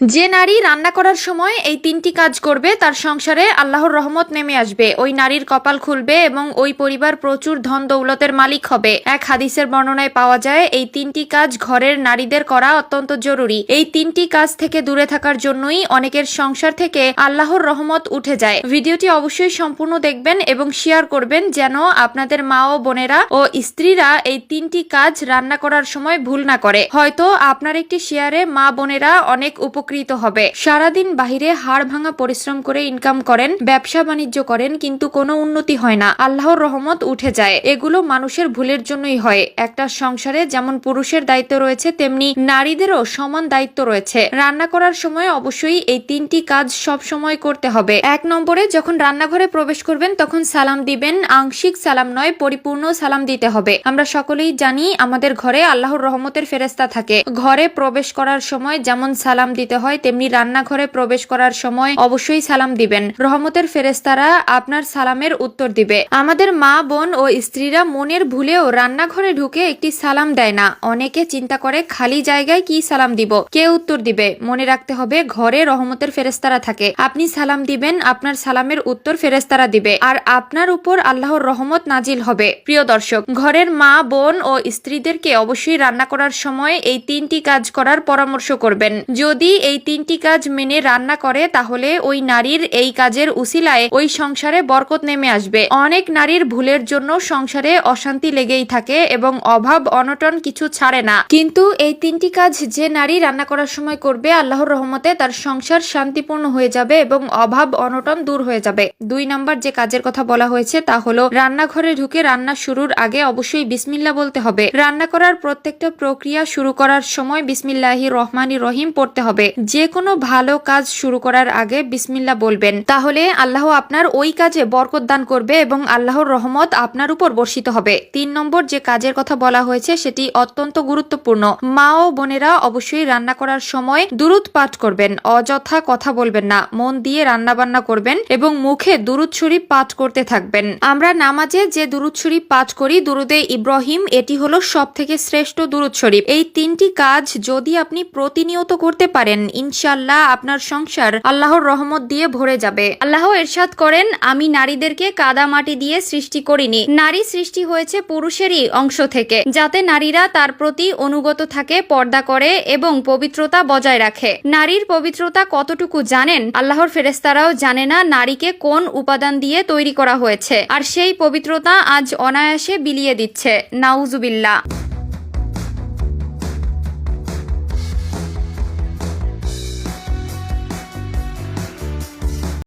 যে নারী রান্না করার সময় এই তিনটি কাজ করবে, তার সংসারে আল্লাহর রহমত নেমে আসবে। ওই নারীর কপাল খুলবে এবং ওই পরিবার প্রচুর ধন দৌলতের মালিক হবে। এক হাদিসের বর্ণনায় পাওয়া যায়, এই তিনটি কাজ ঘরের নারীদের করা অত্যন্ত জরুরি। এই তিনটি কাজ থেকে দূরে থাকার জন্যই অনেকের সংসার থেকে আল্লাহর রহমত উঠে যায়। ভিডিওটি অবশ্যই সম্পূর্ণ দেখবেন এবং শেয়ার করবেন যেন আপনাদের মা ও বোনেরা ও স্ত্রীরা এই তিনটি কাজ রান্না করার সময় ভুল না করে। হয়তো আপনার একটি শেয়ারে মা বোনেরা অনেক উপকৃত হবে। সারাদিন বাহিরে হাড় ভাঙা পরিশ্রম করে ইনকাম করেন, ব্যবসা বাণিজ্য করেন, কিন্তু কোনো উন্নতি হয় না। আল্লাহর রহমত উঠে যায়। এগুলো মানুষের ভুলের জন্যই হয়। একটা সংসারে যেমন পুরুষের দায়িত্ব রয়েছে, তেমনি নারীদেরও সমান দায়িত্ব রয়েছে। রান্না করার সময় অবশ্যই এই তিনটি কাজ সব সময় করতে হবে। এক নম্বরে, যখন রান্নাঘরে প্রবেশ করবেন, তখন সালাম দিবেন। আংশিক সালাম নয়, পরিপূর্ণ সালাম দিতে হবে। আমরা সকলেই জানি, আমাদের ঘরে আল্লাহর রহমতের ফেরেস্তা থাকে। ঘরে প্রবেশ করার সময় যেমন সালাম দিতে হয়, তেমনি রান্নাঘরে প্রবেশ করার সময় অবশ্যই সালাম দিবেন। রহমতের ফেরেস্তারা আপনার সালামের উত্তর দিবে। আমাদের মা, বোন ও স্ত্রীরা মনের ভুলেও রান্নাঘরে ঢুকে একটি সালাম দেয় না। অনেকে চিন্তা করে, খালি জায়গায় কি সালাম দিব? কে উত্তর দিবে? মনে রাখতে হবে, ঘরে রহমতের ফেরেস্তারা থাকে। আপনি সালাম দিবেন, আপনার সালামের উত্তর ফেরেস্তারা দিবে। আর আপনার উপর আল্লাহর রহমত নাজিল হবে। প্রিয় দর্শক, ঘরের মা, বোন ও স্ত্রীদেরকে অবশ্যই রান্না করার সময় এই তিনটি কাজ করার পরামর্শ করবেন। যদি এই তিনটি কাজ মেনে রান্না করে, তাহলে ওই নারীর এই কাজের উসিলায় ওই সংসারে বরকত নেমে আসবে। অনেক নারীর ভুলের জন্য সংসারে অশান্তি লেগেই থাকে এবং অভাব, অনটন কিছু ছাড়ে না। কিন্তু এই তিনটি কাজ যে নারী রান্না করার সময় করবে, আল্লাহর রহমতে তার সংসার শান্তিপূর্ণ হয়ে যাবে এবং অভাব, অনটন দূর হয়ে যাবে। দুই নাম্বার যে কাজের কথা বলা হয়েছে, তা হলো রান্নাঘরে ঢুকে রান্না শুরুর আগে অবশ্যই বিসমিল্লা বলতে হবে। রান্না করার প্রত্যেকটা প্রক্রিয়া শুরু করার সময় বিসমিল্লাহি রহমানি রহিম পড়তে হবে। যে কোনো ভালো কাজ শুরু করার আগে বিসমিল্লা বলবেন। তাহলে আল্লাহ আপনার ওই কাজে বরকত দান করবে এবং আল্লাহর রহমত আপনার উপর বর্ষিত হবে। তিন নম্বর, যে কাজের কথা বলা হয়েছে সেটি অত্যন্ত গুরুত্বপূর্ণ। মা ও বোনেরা অবশ্যই রান্না করার সময় দুরুদ পাঠ করবেন, অযথা কথা বলবেন না। মন দিয়ে রান্না বান্না করবেন এবং মুখে দুরুদ শরীফ পাঠ করতে থাকবেন। আমরা নামাজে যে দুরুদ শরীফ পাঠ করি, দুরুদে ইব্রাহিম, এটি হলো সব থেকে শ্রেষ্ঠ দুরুদ শরীফ। এই তিনটি কাজ যদি আপনি প্রতিনিয়ত করতে পারেন ইনশাল্লাহ আপনার সংসার আল্লাহর রহমত দিয়ে ভরে যাবে। আল্লাহ এরশাদ করেন, আমি নারীদেরকে কাদা মাটি দিয়ে সৃষ্টি করিনি। নারী সৃষ্টি হয়েছে পুরুষেরই অংশ থেকে, যাতে নারীরা তার প্রতি অনুগত থাকে, পর্দা করে এবং পবিত্রতা বজায় রাখে। নারীর পবিত্রতা কতটুকু জানেন? আল্লাহর ফেরেস্তারাও জানে না নারীকে কোন উপাদান দিয়ে তৈরি করা হয়েছে। আর সেই পবিত্রতা আজ অনায়াসে বিলিয়ে দিচ্ছে। নাউজুবিল্লাহ।